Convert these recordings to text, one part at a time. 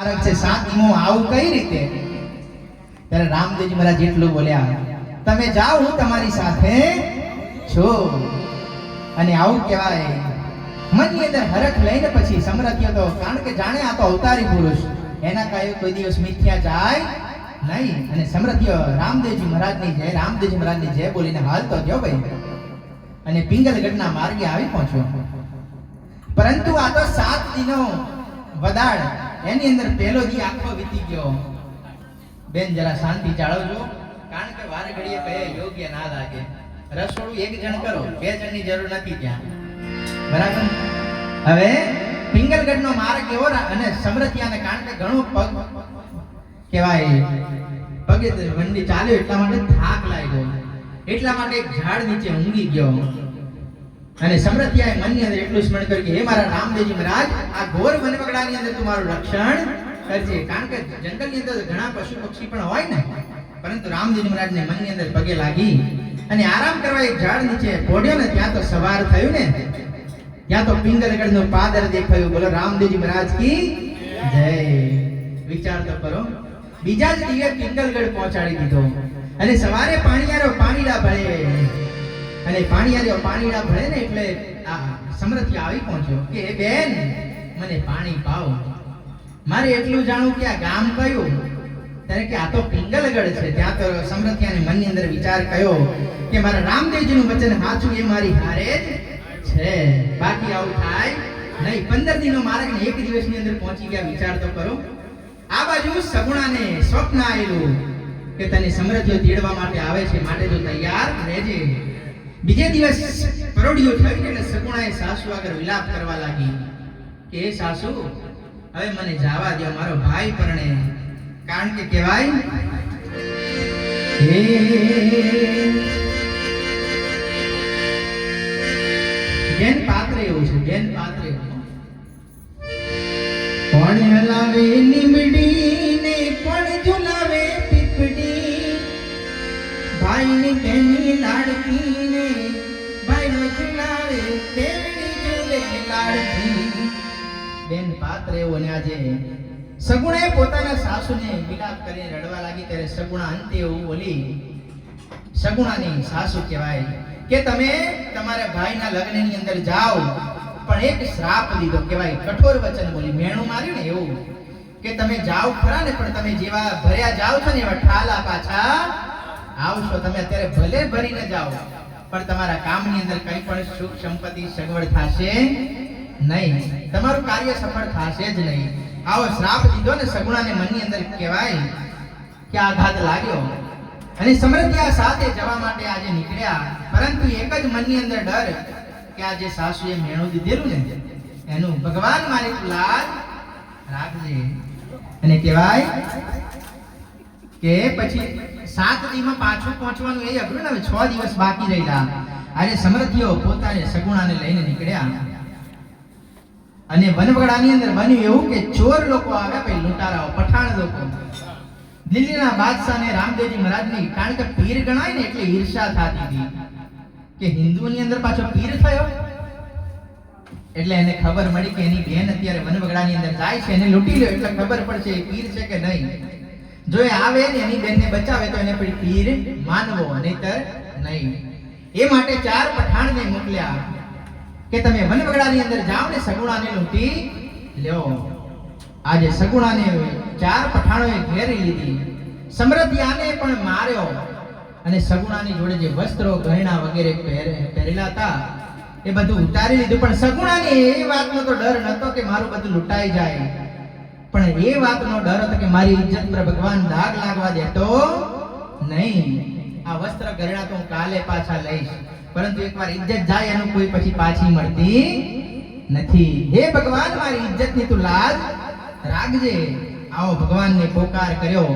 માર્ગ છે, સાતમો આવું કઈ રીતે? ત્યારે રામદેવજી મહારાજ એટલું બોલ્યા, તમે જાઓ, હું તમારી સાથે છો. અને આવું કહેવાય. મનની અંદર હરખ લઈને પછી સમરથ્ય તો, કારણ કે જાણે આ તો અવતારી પુરુષ. એના કાયો કોઈ દિવસ મિથ્યા જાય નહીં. અને સમરથ્ય રામદેવજી મહારાજની જય, રામદેવજી મહારાજની જય બોલીને હાલતો ગયો ભાઈ. અને પિંગલગઢના માર્ગે આવી પહોંચ્યો. પરંતુ આ તો સાત દિનો વદાળ એની અંદર પહેલો દી આખો વીતી ગયો. બેન, જરા શાંતિ જાળવજો. કારણ કે વાર ઘડીએ કહે યોગ્ય ના લાગે. રસોડું એક જણ કરો, બે જણની જરૂર નથી ત્યાં. બરાબર? હવે, પિંગલગઢનો માર્ગ એવો અને સમરથિયાને કારણ કે ઘણો પગ કહેવાય, પગે વંડી ચાલ્યો એટલા માટે થાક લાગ્યો. એટલા માટે એક ઝાડ નીચે ઊંઘી ગયો. અને સમરથિયાએ મનની અંદર એટલું સ્મરણ કર્યું કે હે મારા રામદેવજી મહારાજ, આ ઘોર વનવગડાની અંદર તમારું રક્ષણ કરજે. કારણ કે જંગલની અંદર ઘણા પશુ પક્ષી પણ હોય ને. પરંતુ રામદેવજી મહારાજને મનની અંદર પગે લાગી અને આરામ કરવા એક ઝાડ નીચે પોડ્યો ને, ત્યાં તો સવાર થયું ને. ત્યાં તો પિંગલગઢનું પાદર દેખાયું. બોલો, રામદેવજી મહારાજ કી જય. વિચાર તો કરો. બીજા જ દિવસે પિંગલગઢ પહોંચાડી દીધો. અને સવારે પાણીયારો પાણીડા ભળે પાણી આવ્યો પાણીડા ભળે ને એટલે આ સમરથિયા આવી પહોંચ્યો કે બેન, મને પાણી પાઓ મારે એટલું જાણવું કે આ ગામ કયું? ત્યારે કે આ તો પિંગલગઢ છે. ત્યાં તો સમરથિયાને મનની અંદર વિચાર કયો કે મારા રામદેવજીનું વચન સાચું એ મારી હારે જ છે. બાકી આવું થાય નહીં. પંદર દિનનો માર્ગ ને એક દિવસની અંદર પહોંચી ગયા. વિચાર તો કરો. આ બાજુ સગુણાને સ્વપ્ન આવેલું કે તને સમૃદ્ધિઓ તેડવા માટે આવે છે. માટે જો તૈયાર રહેજે. બીજે દિવસ પરોડિયો થયું એટલે સગુણાએ સાસુ આગળ વિલાપ કરવા લાગી કે "હે સાસુ, હવે મને જાવા દો મારો ભાઈ પરણે. કારણ કે કહેવાય જેન પાત્ર એવું છે જેન પાત્ર એવું પાત્ર એવો ને આજે સગુણે પોતાના સાસુને વિલાપ કરીને રડવા લાગી ત્યારે સગુણા અંતે એવું બોલી, સગુણાની સાસુ કહેવાય કે તમે તમારા ભાઈના લગ્નની અંદર જાઓ, પણ એક શ્રાપ દીધો કહેવાય, કઠોર વચન બોલી, મેણું માર્યું ને એવું કે તમે જાઓ ખરા ને, પણ તમે જેવા ભર્યા જાઓ છો ને એવા ઠાલા પાછા આવશો. તમે અત્યારે ભલે ભરીને જાઓ, પણ તમારા કામની અંદર કંઈ પણ સુખ સંપત્તિ સગવડ થશે નહીં. તમારું કાર્ય સફળ થશે જ નહીં. આવો શ્રાપ દીધો ને સગુણાને મનની અંદર કહેવાય કે આઘાત લાગ્યો. અને સમૃદ્ધિયા સાથે જવા માટે આજે નીકળ્યા. પરંતુ એક જ મનની અંદર ડર કે આ સાસુએ મેણું દીધેલું ને એનું ભગવાન મારી લાજ રાખજે. અને કહેવાય કે પછી સાત દીમાં પાછું પહોંચવાનું એ અઘરું ને છ દિવસ બાકી રહેલા. આજે સમૃદ્ધિઓ પોતાને સગુણાને લઈને નીકળ્યા. અને વનવગડાની અંદર બન્યું એવું કે ચોર લોકો આવ્યા પછી લૂંટારાઓ, પઠાણ લોકો. દિલ્હીના બાદશાહને રામદેવજી મહારાજની, કારણ કે પીર ગણાય ને એટલે ઈર્ષા થતી હતી. કે હિન્દુની અંદર પાછો પીર થયો? એટલે એને ખબર મળી કે એની બેન અત્યારે વનવગડાની અંદર જાય છે, એને લૂંટી લ્યો, એટલે ખબર પડશે એ પીર છે કે નહીં. જો એ આવે ને એની બેનને બચાવે, તો એને પીર માનવો, નહીતર નહીં. એ માટે ચાર પઠાણને મોકલ્યા. કે તમે વનવગડાની અંદર જાઓ ને સગુણાને લૂંટી લ્યો. આજે સગુણાને ચાર પઠાણોએ ઘેરી લીધી. સમૃદ્ધિયાને પણ માર્યો અને સગુણાની જોડે જે વસ્ત્રો, ગહેણા વગેરે પહેરે- પહેરેલા હતા, એ બધું ઉતારી લીધું. પણ સગુણાને એ વાતનો તો ડર નતો કે મારું બધું લૂંટાઈ જાય. પણ એ વાતનો ડર હતો કે મારી ઇજ્જત પર ભગવાન દાગ લાગવા દેતો નહીં. આ વસ્ત્ર ગરણા તો હું કાલે પાછા લઈશ. પરંતુ એકવાર ઇજ્જત જાય એનું કોઈ પછી પાછી મળતી નથી. હે ભગવાન, મારી ઇજ્જતની તું લાજ રાખજે. આવો ભગવાનને પોકાર કર્યો.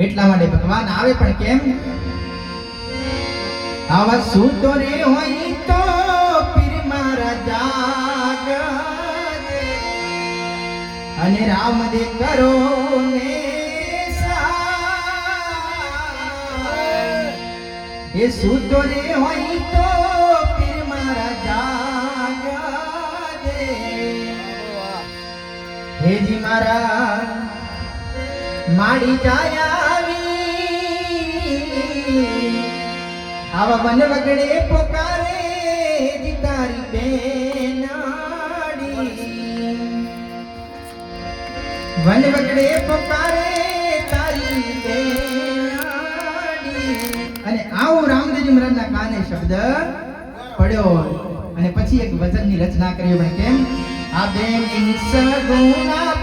એટલા માટે ભગવાન આવે પણ કેમ? આવા સૂતો રે હોય તો પીર મારા જાગ અને રામ દે કરો ને એ સૂતો રે હોય તો હેજી મારા માડી જાય આવી. આવા વન વગડે પોકારે તારી બેનાડી વન વગડે પોકારે તારી અને આવો રામદેવજી મહારાજના કાને શબ્દ પડ્યો અને પછી એક વચનની રચના કરી પણ કેમ? આ બેની સગુણા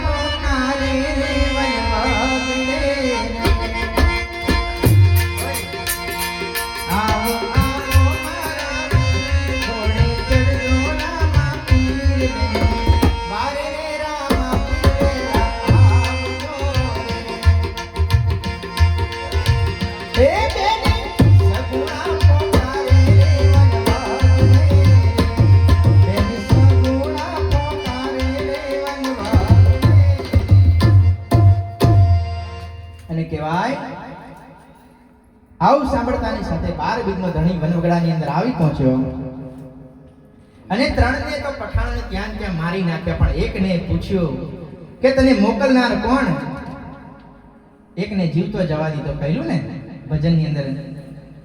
પઠાણને ત્યાં ને ત્યાં મારી નાખ્યા પણ એકને પૂછ્યું કે તને મોકલનાર કોણ? એકને જીવતો જવા દીધો કહ્યું ને ભજનની અંદર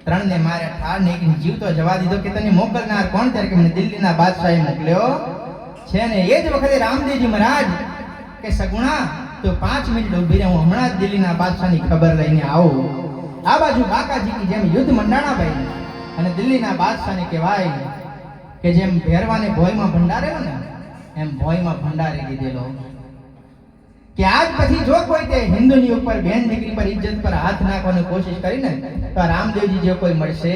ત્રણને માર્યા ઠાર ને એકને જીવતો જવા દીધો કે તને મોકલનાર કોણ? ત્યારે કે મને દિલ્હીના બાદશાહે મોકલ્યો. છે ને, એ જ વખતે રામદેવજી મહારાજ કે સગુણા, તો પાંચ મિનિટ ઊભી રહે, હું હમણાં જ દિલ્હીના બાદશાહની ખબર લઈને આવું. આ બાજુ બાકાજીની જેમ યુદ્ધ મંડાણા ભાઈ અને દિલ્હીના બાદશાહને કહેવાય કે જેમ ભેરવાને ભોયમાં ભંડારેલો ને એમ ભોયમાં ભંડારી દીધેલો. કે આજ પછી જો કોઈ તે હિન્દુની ઉપર બેન દીકરી પર ઇજ્જત પર હાથ નાખવાની કોશિશ કરીને તો રામદેવજી જો કોઈ મળશે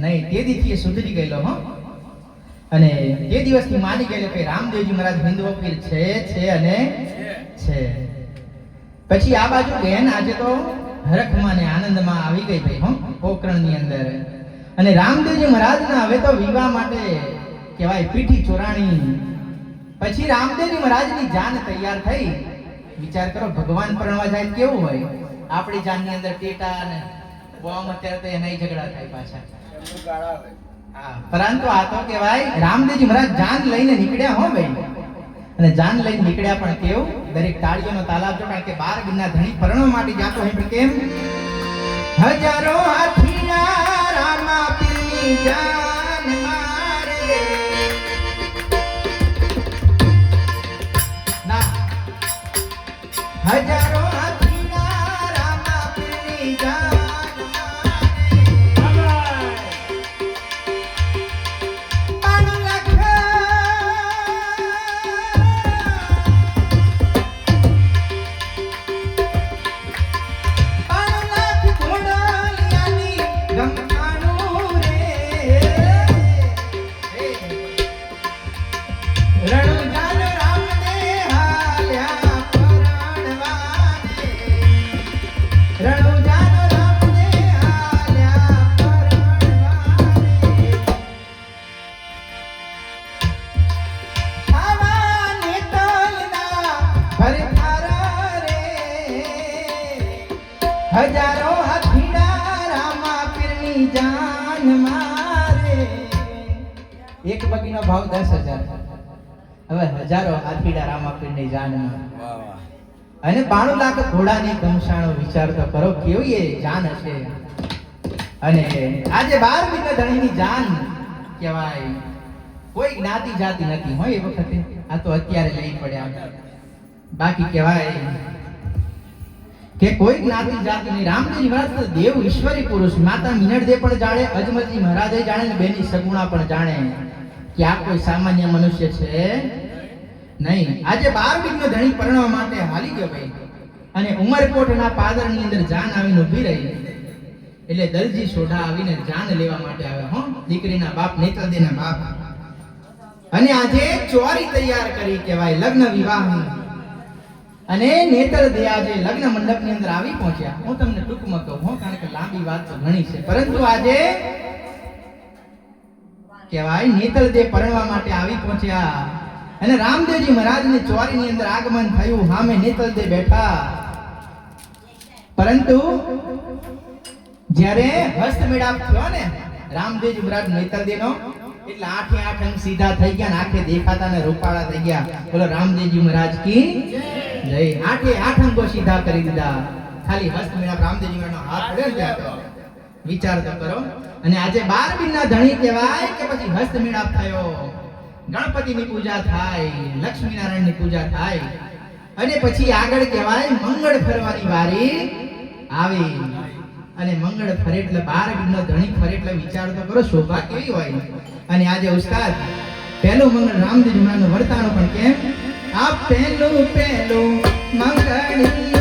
નહીં, તે દીથી સુધરી ગયેલો, હો. અને તે દિવસથી માની ગયેલો કે રામદેવજી મહારાજ હિન્દુ વકીલ છે છે અને છે. પછી આ બાજુ બેન આજે તો હરખમાં ને આનંદમાં આવી ગઈ ભાઈ, હો, પોકરણની અંદર. અને રામદેવજી મહારાજના હવે તો વિવાહ માટે કહેવાય પીઠી ચોરાણી પછી રામદેવજી મહારાજની જાન તૈયાર થઈ. વિચાર કરો, ભગવાન પરણવા જાય કેવું હોય? આપણી જાનની અંદર ટેટા અને બોમ્બ અત્યારે તો એનાય ઝઘડા થાય પાછા. પરંતુ આ તો કહેવાય, રામદેવજી મહારાજ જાન લઈને નીકળ્યા હો ભાઈ? અને જાન લઈને નીકળ્યા પણ કેવું? દરેક તાળીઓનો તાલાબ જો, કારણ કે બાર ગિરના ધણી પરણવા માટે જાતો હોય કેમ? હજારો હાથીના રામા પીની જાન હજારો હાથીડા રામા પીરની જાનમાં અને બાણું લાખ ઘોડાની ગમશાણો વિચાર તો કરો કેવી એ જાન હશે. અને આજે બાર મહિના ધણીની જાન કહેવાય. કોઈ જ્ઞાતિ જાતિ નથી હોય એ વખતે. આ તો અત્યારે લઈ પડ્યા બાકી કહેવાય કે કોઈ જ્ઞાતિ જાતિ નહીં રામજી મહારાજ દેવ ઈશ્વરી પુરુષ માતા મિનળદેવ પણ જાણે અજમલજી મહારાજે જાણે ને બેની સગુણા પણ જાણે. કે આ કોઈ સામાન્ય મનુષ્ય છે? નહીં આજે બાર બીજનો ધણી પરણવા માટે હાલી ગયો ભાઈ. અને ઉમરકોટના પાદરની અંદર જાન આવીને ઊભી રહી. એટલે દલજી સોઢા આવીને જાન લેવા માટે આવ્યા, હો. દીકરીના બાપ, નેત્રદેના બાપ. અને આજે ચોરી તૈયાર કરી કહેવાય લગ્ન વિવાહ અને નેત્ર આજે લગ્ન મંડપની અંદર આવી પહોંચ્યા. હું તમને ટૂંકમાં કહું, હો, કારણ કે લાંબી વાત તો ઘણી છે. પરંતુ આજે કહેવાય નેત્ર દે પરણવા માટે આવી પહોંચ્યા. અને રામદેવજી મહારાજની ચોરીની અંદર આગમન થયું. સામે નેત્ર બેઠા. પરંતુ જ્યારે હસ્ત મેળાપ થયો ને, રામદેવજી મહારાજ નેત્ર દેનો એટલે આઠે આઠ અંગ સીધા થઈ ગયા ને આંખે દેખાતા ને રૂપાળા થઈ ગયા. બોલો, રામદેવજી મહારાજ કી જય. આઠે આઠ અંગો સીધા કરી દીધા. ખાલી હસ્ત મેળાપ રામદેવજી મહારાજનો હાથ પડ્યો ત્યાં વિચાર તો કરો. અને આજે બાર બિનના ધણી કહેવાય કે પછી હસ્ત મેળાપ થયો. ગણપતિની પૂજા થાય, લક્ષ્મીનારાયણની પૂજા થાય. અને પછી આગળ કહેવાય, મંગળ ફરવાની વારી આવે. અને મંગળ ફરે એટલે બાર બિનનો ધણી ફરે એટલે વિચાર તો કરો, શોભા કેવી હોય? અને આજે ઉસ્તાદ, પહેલું મંગળ રામદેવ જુમાનું વર્તાણું પણ કેમ? આ પહેલું પહેલું મંગળિયું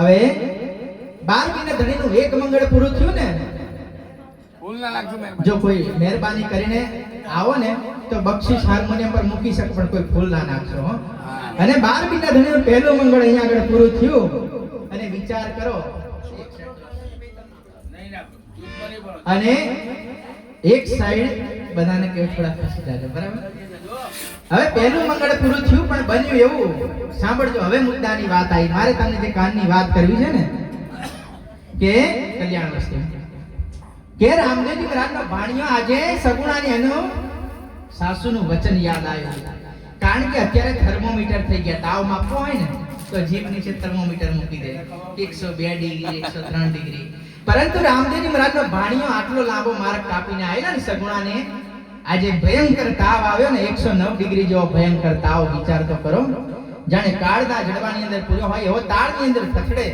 હવે બાર મહિના ધણીનું એક મંગળ પૂરું થયું ને. જો કોઈ મહેરબાની કરીને આવો ને તો બક્ષિસ હાર્મોનિયમ પર મૂકી શકે પણ કોઈ ફૂલ ના નાખશો હો. અને બાર મહિના ધણીનું પહેલું મંગળ અહીંયા આગળ પૂરું થયું અને વિચાર કરો. અને એક સાઈડ બધાને કેવું થોડા ખસી જાય બરાબર હવે પહેલું મંગળ પૂરું થયું, પણ બન્યું એવું સાંભળજો, હવે મુદ્દાની વાત આવી. મારે તમને જે કાનની વાત કરવી છે ને, કે કલ્યાણ વસ્તુ. કે રામદેવજી મહારાજનો ભાણિયો આજે સગુણાની એનું સાસુનું વચન યાદ આવ્યું. કારણ કે અત્યારે થર્મોમીટર થઈ ગયા, તાવ માપવો હોય ને, તો જીભ નીચે થર્મોમીટર મૂકી દે. એકસો બે ડિગ્રી, એકસો ત્રણ ડિગ્રી. પરંતુ રામદેવજી મહારાજનો ભાણિયો આટલો લાંબો માર્ગ કાપીને આવેલા ને સગુણાને આજે ભયંકર તાવ આવ્યો ને, એકસો નવ ડિગ્રી જેવો ભયંકર તાવ, વિચાર તો કરો. જાણે કાળના જડવાની અંદર પૂર્યો હોય, એવો તાળની અંદર થથડે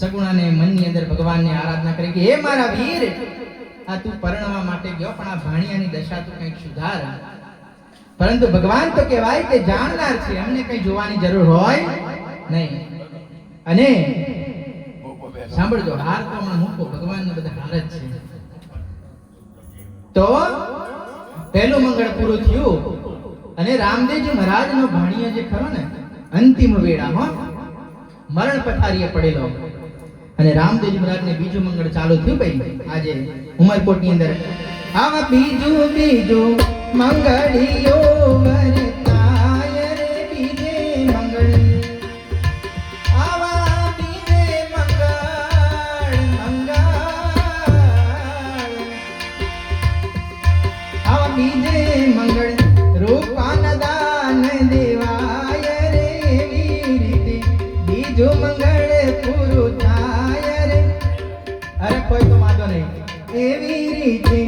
સગુણાને મનની અંદર ભગવાનની આરાધના કરી કે, હે મારા વીર, આ તું પરણવા માટે ગયો, પણ આ ભાણિયાની દશા તું કંઈક સુધાર. પરંતુ ભગવાન તો કહેવાય કે જાણનાર છે, એમને કંઈ જોવાની જરૂર હોય નહીં. અને સાંભળજો, હાર તો હમણાં મૂકો, ભગવાનને બધા હાર જ છે. તો પહેલું મંગળ પૂરું થયું અને રામદેવજી મહારાજનો ભાણિયો જે ખરો ને, અંતિમ વેળામાં મરણ પથારીએ પડેલો. અને રામદેવજી મહારાજને બીજું મંગળ ચાલુ થયું ભાઈ, આજે ઉમરકોટની અંદર. આવા બીજું બીજું મંગળિયો એવી રીતે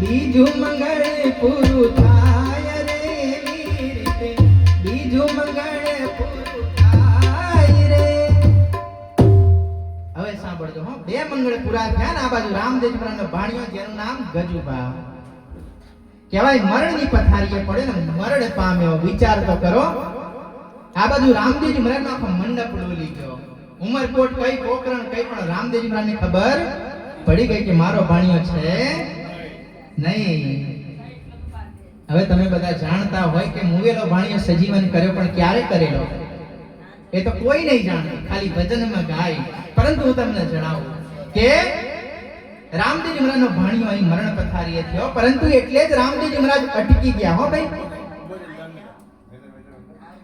બીજું મંગળે પૂરું થાય રે એવી રીતે બીજું મંગળે પૂરું થાય રે. હવે સાંભળજો હો, બે મંગળ પૂરા થયા ને આ બાજુ રામદેવ મહારાજનો ભાણિયો જેનું નામ ગજુભા. કહેવાય મરણની પથારીએ પડે ને મરણ પામ્યો વિચાર તો કરો. આ બાજુ રામદેવજી મહારાજનો આખો મંડપ ડોલી ગયો. ઉમરકોટ કઈ પોકરણ, કઈ પણ રામદેવજી મહારાજને ખબર પડી ગઈ કે મારો ભાણિયો છે? નહીં. હવે તમે બધા જાણતા હોય કે મુવેલો ભાણિયો સજીવન કર્યો, પણ ક્યારે કરેલો? એ તો કોઈ નહીં જાણે, ખાલી ભજનમાં ગાય. પરંતુ હું તમને જણાવું કે રામદેવજી મહારાજનો ભાણિયો અહીં મરણ પથારીએ થયો, પરંતુ એટલે જ રામદેવજી મહારાજ અટકી ગયા, હો ભાઈ.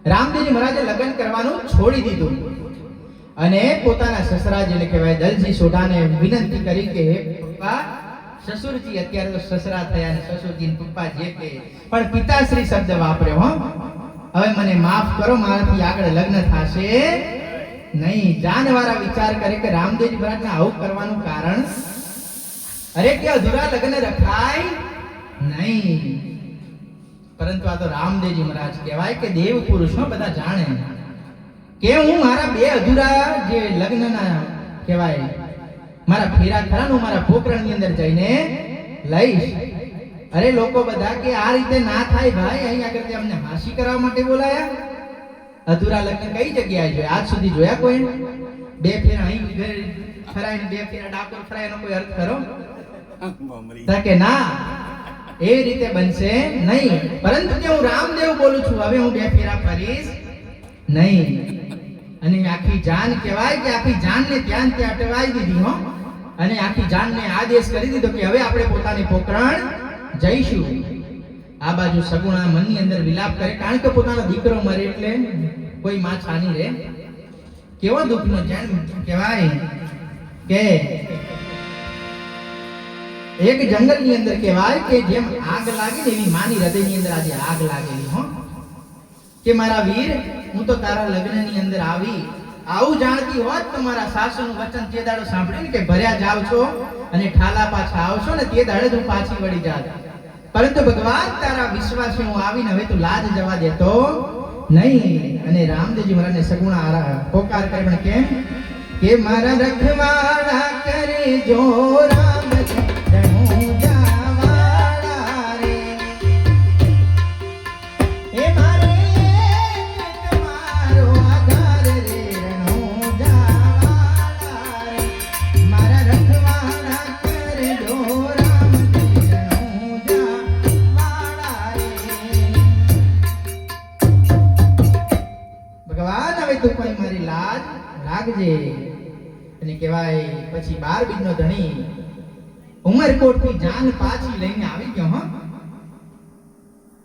રામદેવજી મહારાજે લગ્ન કરવાનું છોડી દીધું. અને પોતાના સસરા જેને કહેવાય દલજી સોઢાને વિનંતી કરી કે, પપ્પા, સસુરજી અત્યારે તો સસરા થયા અને સસુરજી ને પપ્પા જે કે પણ પિતાશ્રી શબ્દ વાપર્યો, હો. હવે મને માફ કરો, મારાથી આગળ લગ્ન થશે નહીં. જાનવાળા વિચાર કરે કે રામદેવજી મહારાજને આવું કરવાનું કારણ અરે કે અધૂરા લગ્ન રખાય નહીં. પરંતુ આ તો રામદેવજી મહારાજ કહેવાય કે દેવ પુરુષો બધા જાણે. કે હું મારા બે અધૂરા જે લગ્નના કહેવાય મારા ફેરા ખરા હું મારા પોકરણની અંદર જઈને લઈશ. અરે લોકો બધા કે આ રીતે ના થાય ભાઈ અહીં આગળ તે અમને હાંસી કરવા માટે બોલાયા. અધૂરા લગ્ન કઈ જગ્યાએ જોયા? આજ સુધી જોયા કોઈ? બે ફેરા અહીં ફરાય ને બે ફેરા ડાકોર ફરાય એનો કોઈ અર્થ ખરો? કે ના એ રીતે બનશે નહીં. પરંતુ કે હું રામદેવ બોલું છું હવે હું બે ફેરા ફરીશ. નહીં. અને આખી જાન કહેવાય કે આખી જાનને ત્યાં ત્યાં અટવાઈ દીધી, હો. અને આખી જાનને આદેશ કરી દીધો કે હવે આપણે પોતાની પોકરણ જઈશું. આ બાજુ સગુણા મનની અંદર વિલાપ કરે, કારણ કે પોતાનો દીકરો મરે એટલે કોઈ માં છાની રે કેવો દુઃખનો જાન કહેવાય કે એક જંગલની અંદર કહેવાય કે જેમ આગ લાગે ને એવી માની હૃદયની અંદર આજે આગ લાગેલી, હો. કે મારા વીર હું તો તારા લગ્નની અંદર આવી, આવું જાણતી હોત તમારા મારા સાસુનું વચન તે દાડો સાંભળ્યું કે ભર્યા જાવ છો અને ઠાલા પાછા આવશો ને તે દાડે હું પાછી વળી જાત. પરંતુ ભગવાન, તારા વિશ્વાસે હું આવીને હવે તું લાજ જવા દેતો નહીં. અને રામદેવજી મહારાજને સગુણા પોકાર કરે, પણ કેમ? કે મારા રખવાળા કરે જો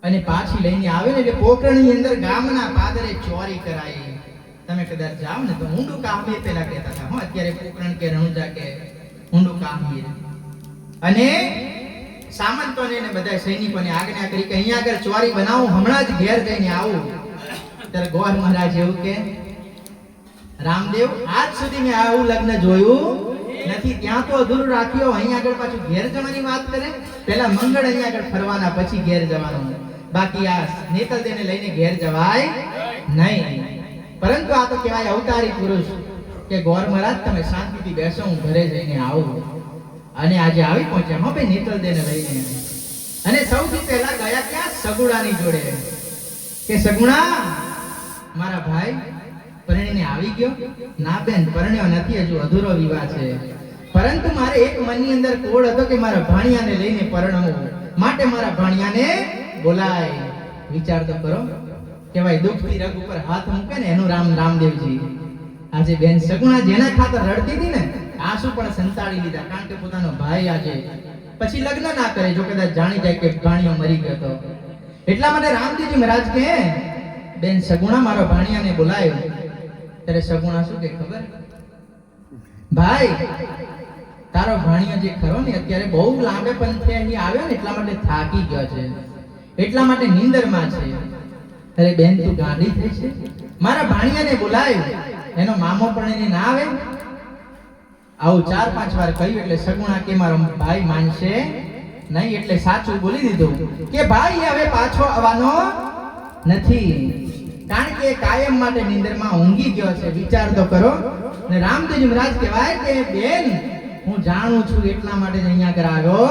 અને પાછી લઈને આવે ને એટલે પોકરણની અંદર ગામના પાદરે ચોરી કરાઈ. તમે કદાચ જાઓ ને તો ઊંડું કામવીર પેલા કહેતા હતા. હું, અત્યારે પોકરણ કે રણુજા કે ઊંડું કામવીર અને સામંતોને ને બધા સૈનિકોને આજ્ઞા કરી કે અહીંયા આગળ ચોરી બનાવું, હમણાં જ ઘેર જઈને આવું. ત્યારે ગોર મહારાજ એવું કે, રામદેવ, આજ સુધી મેં આવું લગ્ન જોયું નથી. ત્યાં તો અધૂરું રાખ્યો. અહીંયા આગળ પાછું ઘેર જવાની વાત કરે. પહેલા મંગળ અહીંયા આગળ ફરવાના, પછી ઘેર જવાનું. બાકી આ નેતલદેને લઈને ઘેર જવાય નહીં. પરંતુ આ તો કહેવાય અવતારી પુરુષ કે ગોર મહારાજ, તમે શાંતિથી બેસો, હું ઘરે જઈને આવું. અને આજે આવી પહોંચ્યા હો ભાઈ નેતલદેને લઈને. અને સૌથી પહેલા ગયા ક્યાં? સગુડાની જોડે. કે સગુણા, મારા ભાઈ, પરણીને આવી ગયો? ના બેન, પરણ્યો નથી, હજુ અધૂરો વિવાહ છે. પરંતુ મારે એક મનની અંદર કોડ હતો કે મારા ભાણિયાને લઈને પરણવું. માટે મારા ભાણિયાને બોલાય. વિચાર તો કરો. કે ભાઈ દુઃખથી રગ ઉપર હાથ મૂકે ને એનું રામ રામદેવજી. આજે બેન સગુણા જેના ખાતર રડતી હતી ને, આંસુ પણ સંતાડી લીધા, કારણ કે પોતાનો ભાઈ આજે પછી લગ્ન ના કરે, જો કદાચ જાણી જાય કે ભાણિયો મરી ગયો હતો એટલા માટે રામદેવજી મહારાજ કે બેન સગુણા મારો ભાણિયાને બોલાયો. ત્યારે સગુણા શું કે ખબર? ભાઈ, તારો ભાણિયો જે ખરો ને અત્યારે બહુ લાંબે પંથે અહીં આવ્યો ને, એટલા માટે થાકી ગયો છે. એટલા માટે નિંદરમાં છે. અરે બેન, તું ગાંડી થઈ છે? મારા ભાણિયાને બોલાયો. એનો મામો પણ એને ના આવે? આવું ચાર પાંચ વાર કહ્યું એટલે સગુણા કે મારો ભાઈ માનશે નહીં એટલે સાચું બોલી દીધું. કે ભાઈ, હવે પાછો આવવાનો નથી. કારણ કે કાયમ માટે નિંદરમાં ઊંઘી ગયો છે. વિચાર તો કરો. ને રામદેવજી મહારાજ કહેવાય કે, બેન, હું જાણું છું એટલા માટે અહીંયા આગળ આવ્યો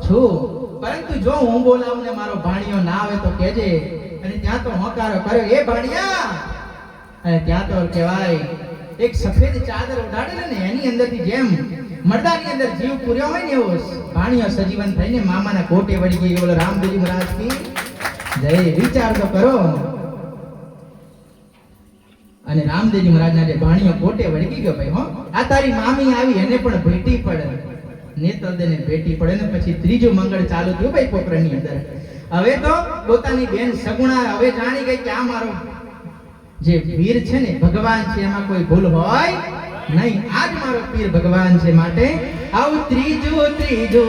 છું. પરંતુ જો હું બોલાવું ને મારો ભાણિયો ના આવે તો કેજે? અને ત્યાં તો હોકારો કર્યો, એ ભાણિયા! અને ત્યાં તો કહેવાય, એક સફેદ ચાદર ઉડાડેલી ને એની અંદરથી જેમ મરદાની અંદર જીવ પૂર્યો હોય ને એવો ભાણિયો સજીવન થઈને મામાના કોટે વળી ગઈ બોલો રામદેવજી મહારાજ કી જય, વિચાર તો કરો. અને રામદેવજી મહારાજના જે ભાણિયો કોટે વળગી ગયો ભાઈ, હો, આ તારી મામી આવી, એને પણ ભેટી પડે. નેતલદેને ભેટી પડે ને પછી ત્રીજો મંગળ ચાલુ થયો ભાઈ પોકરણની અંદર. હવે તો પોતાની બેન સગુણા હવે જાણી ગઈ કે આ મારો જે વીર છે ને, ભગવાન છે, એમાં કોઈ ભૂલ હોય નહીં. આજ મારો પીર ભગવાન છે માટે આવું ત્રીજો ત્રીજો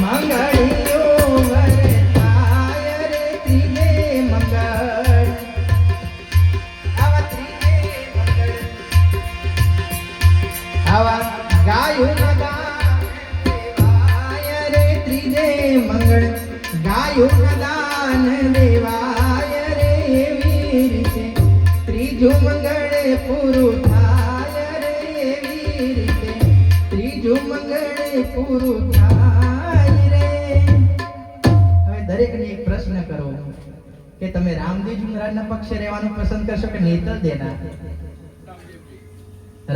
મંગળિયો વરતાય રે ત્રીજે મંગળ. આવા ત્રીજે મંગળ. આવા ગાયું ના મંગળ ગાયું દાન દેવાય રે એવી રીતે ત્રીજું મંગળે પૂરું થાય રે એવી રીતે ત્રીજું મંગળ પૂરું થાય રે. હવે દરેકને એક પ્રશ્ન કરો કે તમે રામદેવજી મહારાજના પક્ષે રહેવાનું પસંદ કરશો કે નેતર દેના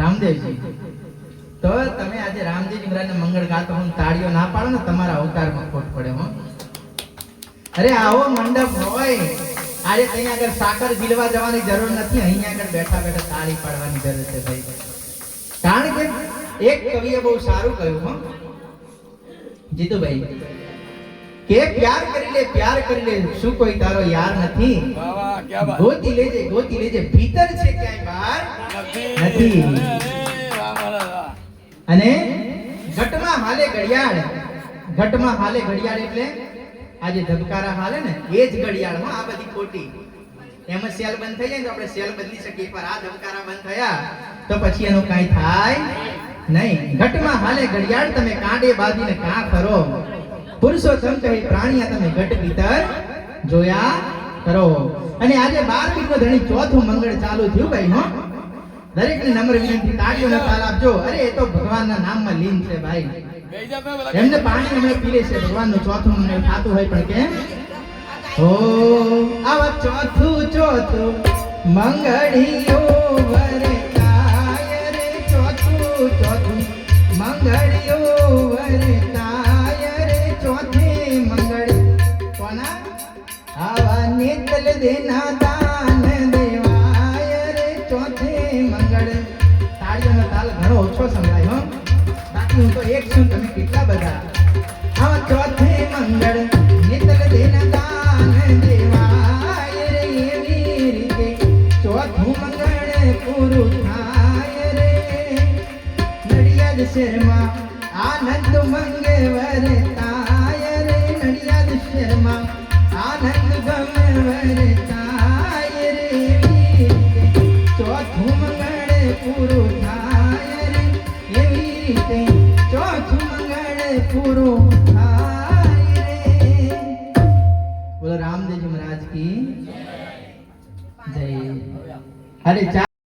રામદેવજી. તો તમે આજે રામજી મહારાજના મંગળ ગાતો હું તાળીઓ ના પાડો ને તમારા અવતારમાં ખોટ પડે હો. અરે આવો મંડપ હોય. આજે ત્યાં આગળ સાકર ઝીલવા જવાની જરૂર નથી. અહીંયા આગળ બેઠા બેઠા તાળી પાડવાની જરૂર છે ભાઈ. કારણ કે એક કવિએ બહુ સારું કહ્યું હો. જીતુભાઈ કે પ્યાર કરી લે પ્યાર કરી લે. શું કોઈ તારો યાર નથી? ગોતી લેજે ગોતી લેજે. ભીતર છે ક્યાંય બહાર નથી. અને ઘટમાં હાલે ઘડિયાળ. ઘટમાં હાલે ઘડિયાળ એટલે આ જે ધબકારા હાલે ને, એ જ ઘડિયાળમાં આ બધી ખોટી. એમાં સેલ બંધ થઈ જાય તો આપણે સેલ બદલી શકીએ. પણ આ ધબકારા બંધ થયા તો પછી એનું કાંઈ થાય નહીં. ઘટમાં હાલે ઘડિયાળ તમે કાંડે બાંધીને કાં કરો પુરુષોત્તમ કહે પ્રાણીયા તમે ઘટ ભીતર જોયા કરો. અને આજે બાર નો ધણી ચોથું મંગળ ચાલુ થયું ભાઈ, હો. દરેકને નમ્ર વિનંતી, તાળીઓનો તાલ આપજો. અરે, એ તો ભગવાનના નામમાં લીન છે ભાઈ. પેલા એમને પાણી અમે પી લે છે, ભગવાનનું ચોથું અમને ખાતું હોય પણ કેમ? હો, આવા ચોથું ચોથું મંગળીઓ વરતાય રે ચોથું ચોથું મંગળીઓ વરતાય રે ચોથે મંગળ. કોના? આવા નેતલ દાન તો એક છું તમે કેટલા બધા